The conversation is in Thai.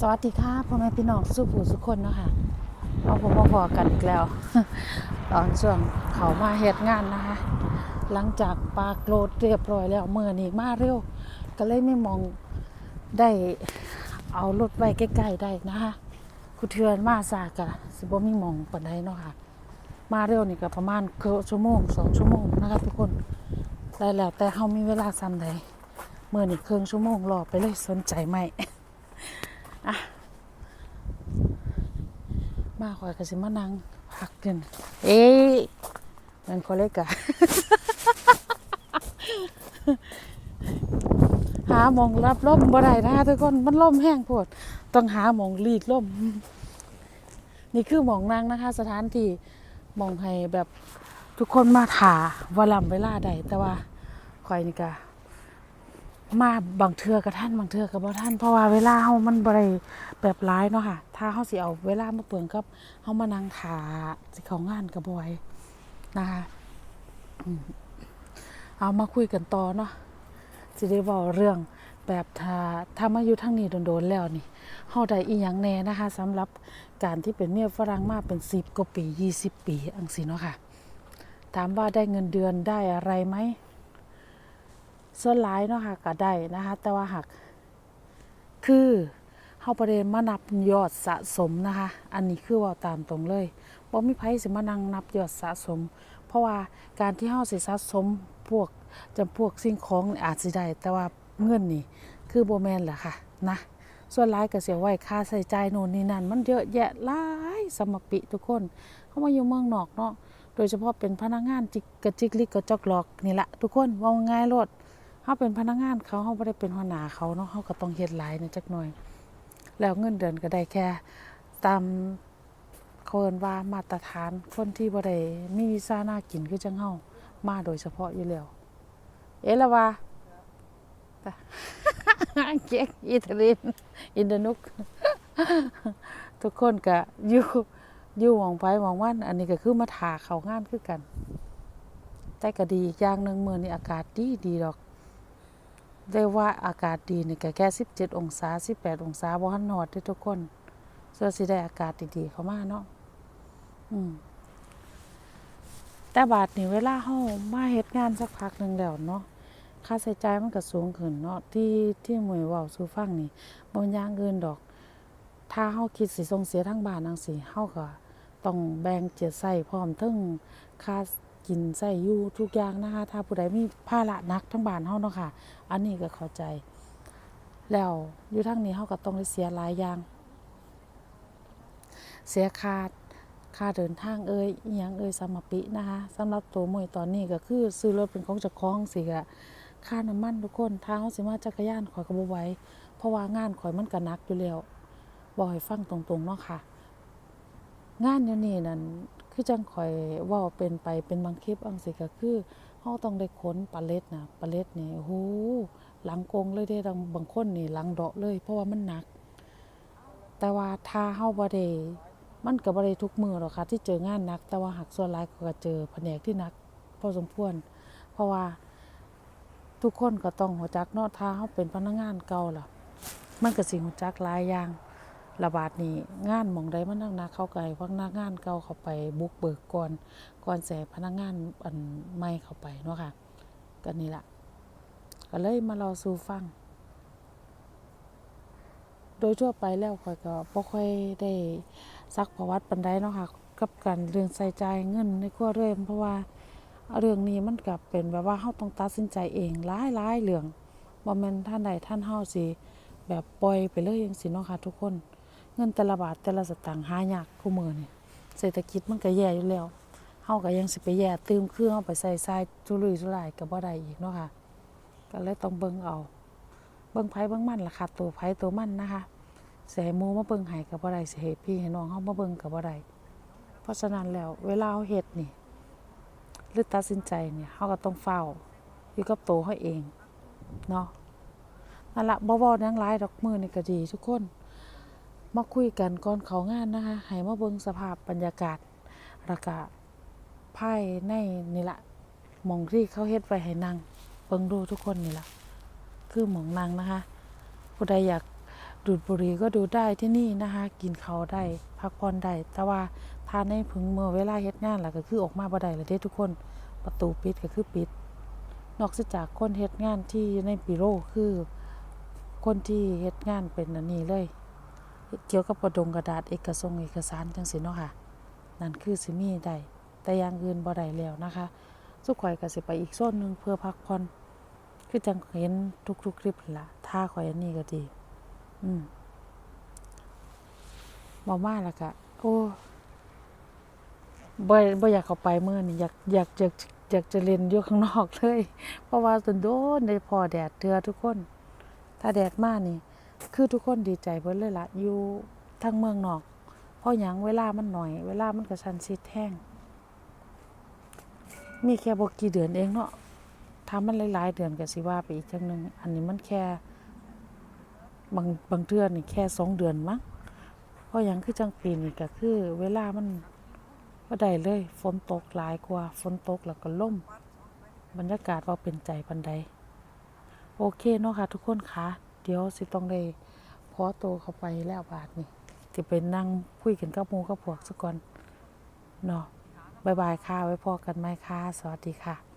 สวัสดีค่ะพ่อแม่พี่น้องสุผู้สุคนเนาะค่ะเอาผมมาพอกันอีกแล้ว ตอนช่วงเขามาเฮ็ดงานนะคะ หลังจากปลากโกรดเรียบร้อยแล้วเมื่อนี้มาเร็ว ก็เลยไม่มองได้เอารถไว้ใกล้ๆได้นะคะคุเทือนมาซากะสิบ่มีมองปานใดเนาะค่ะ มาเร็วนี่ก็ประมาณเกือบชั่วโมงสองชั่วโมงนะคะทุกคนได้แล้วแต่เฮามีเวลาซ้ำใดเมื่อนี่ครึ่งชั่วโมงรอไปเลยสนใจไหม มาคอยกระสิมานั่งพักกันเอ๊ะมันคอเล็กอะหาหมองรับลมบ่ได้นะทุกคนมันลมแห้งโพดต้องหาหมองลีดลมนี่คือหมองนั่งนะคะ สถานที่มองให้แบบทุกคนมาถ่าวลำเวลาใดแต่ว่าคอยนี่กะ มาบางเทือกับท่านบางเทือกับบ่ท่านเพราะว่าเวลาเฮามันบ่ได้แบบร้ายเนาะค่ะ ถ้าเฮาสิเอาเวลามาเปลืองกับเฮามานั่งถาสิขางงานกับบ่ไหวนะคะเอามาคุยกันต่อเนาะสิได้เว้าเรื่องแบบถ้าถ้ามาอยู่ทางนี้โดนๆแล้วนี่เฮาได้อีหยังแน่นะคะสำหรับการที่เป็นเมียฝรั่งมาเป็น 10กว่าปี 20 ปีอังสิเนาะค่ะ ถามว่าได้เงินเดือนได้อะไรไหม ส่วนหลายเนาะค่ะก็ได้นะคะ แต่ว่าหักคือเฮาประเด็นมานับยอดสะสมนะคะ อันนี้คือว่าตามตรงเลยบ่มีไผสิมานั่งนับยอดสะสม เพราะว่าการที่เฮาสิสะสมพวกจำพวกสิ่งของอาจสิได้แต่ว่าเงินนี่คือบ่แม่นแหละค่ะนะส่วนหลายก็เสียไว้ค่าใช้จ่ายโน่นนี่นั่นมันเยอะแยะหลายสมปิทุกคน เขามาอยู่เมืองนอกเนาะโดยเฉพาะเป็นพนักงานจิกกระจิกลิกกระจอกหลอกนี่แหละทุกคนว่าง่ายโลด เขาเป็นพนักงานเขาเขาไม่ได้เป็นหัวหน้าเขาเนาะเขาก็ต้องเฮ็ดหลายนะจักหน่อย แล้วเงินเดือนก็ได้แค่ ตามเขาเอิ้นว่ามาตรฐานคนที่บ่ได้มีวีซ่าหน้ากินคือจังเฮามาโดยเฉพาะอยู่แล้ว เอละว่าตะเก๊กอิตาลีนอินเดนุก ทุกคนก็อยู่อยู่หวังไปหวังวันอันนี้ก็คือมาถาเขางานคือกัน แต่ก็ดีอย่างหนึ่งมื้อนี้อากาศดีดีดอก ได้ว่าอากาศดีนี่ก็แค่ 17 องศา 18 องศาบ่ทันฮอดเด้ทุกคนสื้อสิได้อากาศดีๆเข้ามาเนาะอืมแต่บาดนี่เวลาเฮามาเฮ็ดงานสักพักหนึ่งแล้วเนาะค่าใช้จ่ายมันก็สูงขึ้นเนาะที่ที่หมวยเว้าสู่ฟังนี่บ่อย่างอื่นดอก ถ้าเฮาคิดสิส่งเสียทางบ้านจังซี่เฮาก็ต้องแบ่งเจ็ดใส่พร้อมทั้งค่า กินใส่อยู่ทุกอย่างนะคะ ถ้าผู้ใดมีภาระนักทั้งบ้านเฮาเนาะค่ะ อันนี้ก็เข้าใจ แล้วอยู่ทางนี้เฮาก็ต้องได้เสียหลายอย่าง เสียค่าค่าเดินทางเอ่ยอีหยังเอ่ยสมปินะคะสำหรับตัวมวยตอนนี้ก็คือซื้อรถเป็นของเจ้าของสิก็ค่าน้ำมันทุกคนทาเฮาสิมาจักรยานข่อยก็บ่ไหวเพราะว่างานข่อยมันก็หนักอยู่แล้วบอกให้ฟังตรงๆเนาะค่ะ งานเดี๋ยวนี้นั่น คือจังข่อยว้าเป็นไปเป็นบางคลิปอังสิก็คือเฮาต้องได้ขนปลาเล็ดนะปลาเล็ดนี่โอ้โหหลังกงเลยเด้บางคนนี่หลังเดาะเลย เพราะว่ามันหนัก แต่ว่าถ้าเฮาบ่ได้มันก็บ่ได้ทุกมือหรอกค่ะ ที่เจองานหนัก แต่ว่าหักส่วนหลายก็เจอแผนกที่หนักพอสมควร เพราะว่าทุกคนก็ต้องหัวจักเนาะถ้าเฮาเป็นพนักงานเก่าล่ะ มันก็สิหัวจักหลายอย่าง ระบาดนี้งานมองใดมันหนักเข้าไกลพนักงานเก่าเข้าไปบุกเบิกก่อนก่อนแสพนักงานอันใหม่เข้าไปเนาะค่ะก็นี่ละก็เลยมาเราสู่ฟัง โดยทั่วไปแล้วข่อยก็บ่ค่อยได้ซักประวัติปานใดเนาะค่ะกับการเรื่องใส่ใจเงินในครัวเรือนเพราะว่าเรื่องนี้มันก็เป็นแบบว่าเฮาต้องตัดสินใจเองหลายๆเรื่องบ่แม่นท่านใดท่านเฮาสิแบบปล่อยไปเลยจังซี่เนาะค่ะทุกคน เงินแต่ละบาทแต่ละสตางค์หายากคู่มือเนี่ยเศรษฐกิจมันก็แย่อยู่แล้วเฮาก็ยังสิไปแย่ตืมเครื่องเฮาไปใส่ทรายจุลุยจุลายก็บ่ได้อีกเนาะค่ะ ก็เลยต้องเบิ่งเอา เบิ่งไผเบิ่งมันล่ะค่ะ ตัวไผตัวมันนะคะสิให้หมู่มาเบิ่งให้ก็บ่ได้สิให้พี่ให้น้องเฮามาเบิ่งก็บ่ได้เพราะฉะนั้นแล้วเวลาเฮาเฮ็ดนี่หรือตัดสินใจเนี่ยเฮาก็ต้องเฝ้าอยู่กับตัวเฮาเองเนาะนั่นละบ่เว้าหยังหลายดอกมื้อนี่ก็ดีทุกคน มาคุยกันก่อนเขางานนะคะให้มาเบิ่งสภาพบรรยากาศแล้วก็ภายในนี่ละมองที่เขาเฮ็ดไว้ให้นั่งเบิ่งดูทุกคนนี่ละคือหมองนั่งนะคะ ผู้ใดอยากดูดบุหรี่ก็ดูได้ที่นี่นะคะ กินเขาได้พักผ่อนได้แต่ว่าถ้าในพึงเมื่อเวลาเฮ็ดงานล้วก็คือออกมาบ่ได้เลยเด้ทุกคนประตูปิดก็คือปิด นอกจากคนเฮ็ดงานที่ในบิโรคือคนที่เฮ็ดงานเป็นอันนี้เลย เกี่ยวกับกระดงกระดาษเอกสงเอกสารจังซี่เนาะค่ะ นั่นคือสิมีได้แต่อย่างอื่นบ่ได้แล้วนะคะสุข่อยก็สิไปอีกโซนหนึ่งเพื่อพักผ่อนคือจังเห็นทุกๆคลิปละถ้าข่อยอันนี้ก็ดี อืมบ่มาแล้วก็โอ้บ่บ่อยากเข้าไปเมื้อนี้อยากอยากอยากอยากจะเล่นอยู่ข้างนอกเลย เพราะว่าตนโดนได้พอแดดเทื่อทุกคน ถ้าแดดมากนี่ คือทุกคนดีใจเบิดเลยละอยู่ทางเมืองนอกเพราะยังเวลามันหน่อย เวลามันกระชันชิดแห้ง มีแค่บ่กี่เดือนเองเนาะถ้ามันหลายๆเดือนก็สิว่าไปอีกจังหนึ่งอันนี้มันแค่บางบางเดือนนี่แค่สองเดือนมั้งเพราะยังคือจังปีนี่ก็คือ เวลามันบ่ได้เลยฝนตกหลายกว่าฝนตกแล้วก็ล่ม บรรยากาศว่าเป็นใจปานใด โอเคเนาะค่ะทุกคนคะ เดี๋ยวสิต้องได้พอโตวเข้าไปแล้วบาทนี่จะไปนั่งคุยกันกับมูกับพวกสัก่อนเนาะบ๊ายบายค่ะไว้พอกันไหมค่ะ สวัสดีค่ะ